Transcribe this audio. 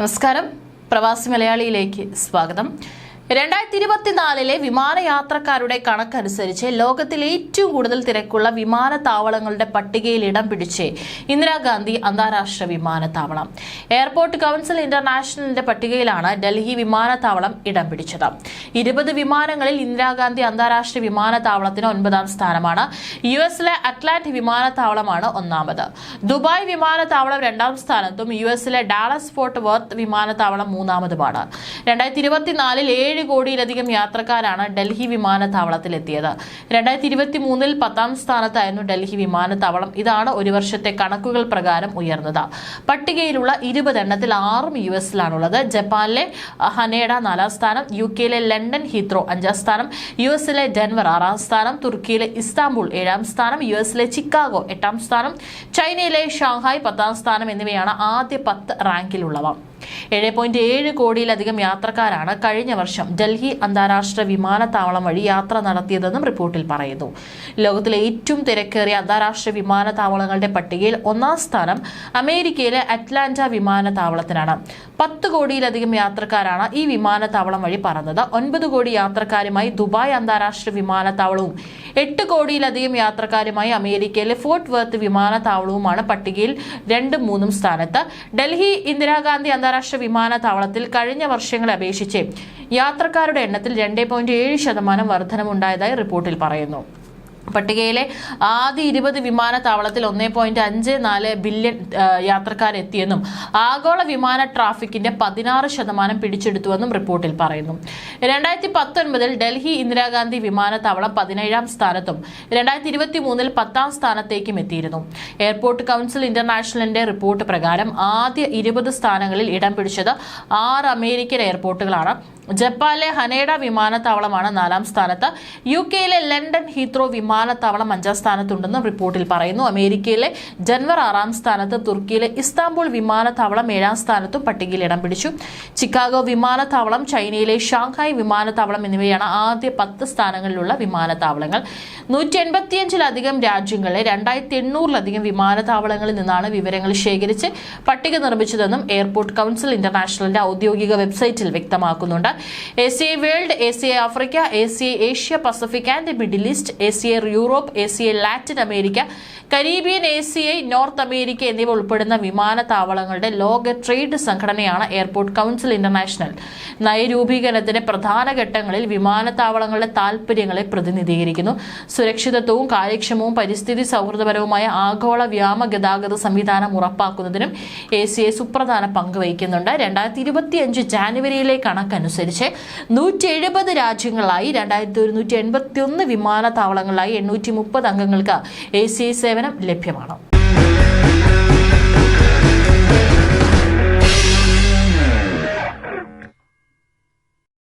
നമസ്കാരം. പ്രവാസി മലയാളിയിലേക്ക് സ്വാഗതം. രണ്ടായിരത്തി ഇരുപത്തിനാലിലെ വിമാനയാത്രക്കാരുടെ കണക്കനുസരിച്ച് ലോകത്തിലെ ഏറ്റവും കൂടുതൽ തിരക്കുള്ള വിമാനത്താവളങ്ങളുടെ പട്ടികയിൽ ഇടം പിടിച്ച് ഇന്ദിരാഗാന്ധി അന്താരാഷ്ട്ര വിമാനത്താവളം. എയർപോർട്ട് കൗൺസിൽ ഇന്റർനാഷണലിന്റെ പട്ടികയിലാണ് ഡൽഹി വിമാനത്താവളം ഇടം പിടിച്ചത്. ഇരുപത് വിമാനങ്ങളിൽ ഇന്ദിരാഗാന്ധി അന്താരാഷ്ട്ര വിമാനത്താവളത്തിന് ഒൻപതാം സ്ഥാനമാണ്. യു എസിലെ അറ്റ്ലാന്റ് വിമാനത്താവളമാണ് ഒന്നാമത്. ദുബായ് വിമാനത്താവളം രണ്ടാം സ്ഥാനത്തും യു എസിലെ ഡാലസ് ഫോർട്ട് വർത്ത് വിമാനത്താവളം മൂന്നാമതുമാണ്. രണ്ടായിരത്തി ഇരുപത്തിനാലിൽ ഏഴ് കോടിയിലധികം യാത്രക്കാരാണ് ഡൽഹി വിമാനത്താവളത്തിൽ എത്തിയത് രണ്ടായിരത്തി ഇരുപത്തി മൂന്നിൽ പത്താം സ്ഥാനത്തായിരുന്നു ഡൽഹി വിമാനത്താവളം. ഇതാണ് ഒരു വർഷത്തെ കണക്കുകൾ പ്രകാരം ഉയർന്നത്. പട്ടികയിലുള്ള ഇരുപത് എണ്ണത്തിൽ ആറും യു എസിലാണുള്ളത്. ജപ്പാനിലെ ഹനേഡ നാലാം സ്ഥാനം യു കെയിലെ ലണ്ടൻ ഹീത്രോ അഞ്ചാം സ്ഥാനം യു എസിലെ ഡെൻവർ ആറാം സ്ഥാനം തുർക്കിയിലെ ഇസ്താംബുൾ ഏഴാം സ്ഥാനം യു എസിലെ ചിക്കാഗോ എട്ടാം സ്ഥാനം ചൈനയിലെ ഷാങ്ഹായ് പത്താം സ്ഥാനം എന്നിവയാണ് ആദ്യ പത്ത് റാങ്കിലുള്ളവ. ഏഴ് പോയിന്റ് ഏഴ് കോടിയിലധികം യാത്രക്കാരാണ് കഴിഞ്ഞ വർഷം ഡൽഹി അന്താരാഷ്ട്ര വിമാനത്താവളം വഴി യാത്ര നടത്തിയതെന്നും റിപ്പോർട്ടിൽ പറയുന്നു. ലോകത്തിലെ ഏറ്റവും തിരക്കേറിയ അന്താരാഷ്ട്ര വിമാനത്താവളങ്ങളുടെ പട്ടികയിൽ ഒന്നാം സ്ഥാനം അമേരിക്കയിലെ അറ്റ്ലാന്റ വിമാനത്താവളത്തിനാണ്. പത്ത് കോടിയിലധികം യാത്രക്കാരാണ് ഈ വിമാനത്താവളം വഴി പറന്നത്. ഒൻപത് കോടി യാത്രക്കാരുമായി ദുബായ് അന്താരാഷ്ട്ര വിമാനത്താവളവും എട്ട് കോടിയിലധികം യാത്രക്കാരുമായി അമേരിക്കയിലെ ഫോർട്ട് വർത്ത് വിമാനത്താവളവുമാണ് പട്ടികയിൽ രണ്ടും മൂന്നും സ്ഥാനത്ത്. ഡൽഹി ഇന്ദിരാഗാന്ധി അന്താരാഷ്ട്ര വിമാനത്താവളത്തിൽ കഴിഞ്ഞ വർഷങ്ങളെ അപേക്ഷിച്ച് യാത്രക്കാരുടെ എണ്ണത്തിൽ രണ്ട് പോയിന്റ് ഏഴ് ശതമാനം വർധനമുണ്ടായതായി റിപ്പോർട്ടിൽ പറയുന്നു. പട്ടികയിലെ ആദ്യ ഇരുപത് വിമാനത്താവളത്തിൽ ഒന്നേ പോയിന്റ് അഞ്ച് നാല് ബില്യൺ യാത്രക്കാരെത്തിയെന്നും ആഗോള വിമാന ട്രാഫിക്കിന്റെ പതിനാറ് ശതമാനം പിടിച്ചെടുത്തുവെന്നും റിപ്പോർട്ടിൽ പറയുന്നു. രണ്ടായിരത്തി പത്തൊൻപതിൽ ഡൽഹി ഇന്ദിരാഗാന്ധി വിമാനത്താവളം പതിനേഴാം സ്ഥാനത്തും രണ്ടായിരത്തി ഇരുപത്തി മൂന്നിൽ പത്താം സ്ഥാനത്തേക്കും എത്തിയിരുന്നു. എയർപോർട്ട് കൗൺസിൽ ഇന്റർനാഷണലിന്റെ റിപ്പോർട്ട് പ്രകാരം ആദ്യ ഇരുപത് സ്ഥാനങ്ങളിൽ ഇടം പിടിച്ചത് ആറ് അമേരിക്കൻ എയർപോർട്ടുകളാണ്. ജപ്പാനിലെ ഹനേഡ വിമാനത്താവളമാണ് നാലാം സ്ഥാനത്ത്. യു കെയിലെ ലണ്ടൻ ഹീത്രോ വിമാനത്താവളം അഞ്ചാം സ്ഥാനത്തുണ്ടെന്നും റിപ്പോർട്ടിൽ പറയുന്നു. അമേരിക്കയിലെ ജൻവർ ആറാം സ്ഥാനത്ത് തുർക്കിയിലെ ഇസ്താംബുൾ വിമാനത്താവളം ഏഴാം സ്ഥാനത്തും പട്ടികയിൽ ഇടം പിടിച്ചു. ചിക്കാഗോ വിമാനത്താവളം ചൈനയിലെ ഷാങ്ഹായ് വിമാനത്താവളം എന്നിവയാണ് ആദ്യ പത്ത് സ്ഥാനങ്ങളിലുള്ള വിമാനത്താവളങ്ങൾ. നൂറ്റി എൺപത്തിയഞ്ചിലധികം രാജ്യങ്ങളിലെ രണ്ടായിരത്തി എണ്ണൂറിലധികം വിമാനത്താവളങ്ങളിൽ നിന്നാണ് വിവരങ്ങൾ ശേഖരിച്ച് പട്ടിക നിർമ്മിച്ചതെന്നും എയർപോർട്ട് കൗൺസിൽ ഇന്റർനാഷണലിന്റെ ഔദ്യോഗിക വെബ്സൈറ്റിൽ വ്യക്തമാക്കുന്നുണ്ട്. A C A world A C A Africa A C A Asia Pacific and Middle East A C A Europe A C A Latin America Caribbean A C I North America എന്നിവ ഉൾപ്പെടുന്ന വിമാനത്താവളങ്ങളുടെ ലോക trade സംഘടനയാണ് airport council international നയരൂപീകരണത്തിന്റെ പ്രധാന ഘട്ടങ്ങളിൽ വിമാനത്താവളങ്ങളുടെ താൽപര്യങ്ങളെ പ്രതിനിധീകരിക്കുന്നു. സുരക്ഷിതത്വവും കാര്യക്ഷമവും പരിസ്ഥിതി സൗഹൃദപരവുമായ ആഗോള വ്യാമ ഗതാഗത സംവിധാനം ഉറപ്പാക്കുന്നതിനും എ സി ഐ സുപ്രധാന പങ്ക് വഹിക്കുന്നുണ്ട്. രണ്ടായിരത്തി ഇരുപത്തിയഞ്ച് ജാനുവരിയിലെ കണക്കനുസരിച്ച് നൂറ്റി എഴുപത് രാജ്യങ്ങളായി രണ്ടായിരത്തി ഒരുന്നൂറ്റി എൺപത്തി ഒന്ന് വിമാനത്താവളങ്ങളിലായി എണ്ണൂറ്റി മുപ്പത് അംഗങ്ങൾക്ക് എ സി സേവനം ലഭ്യമാണ്.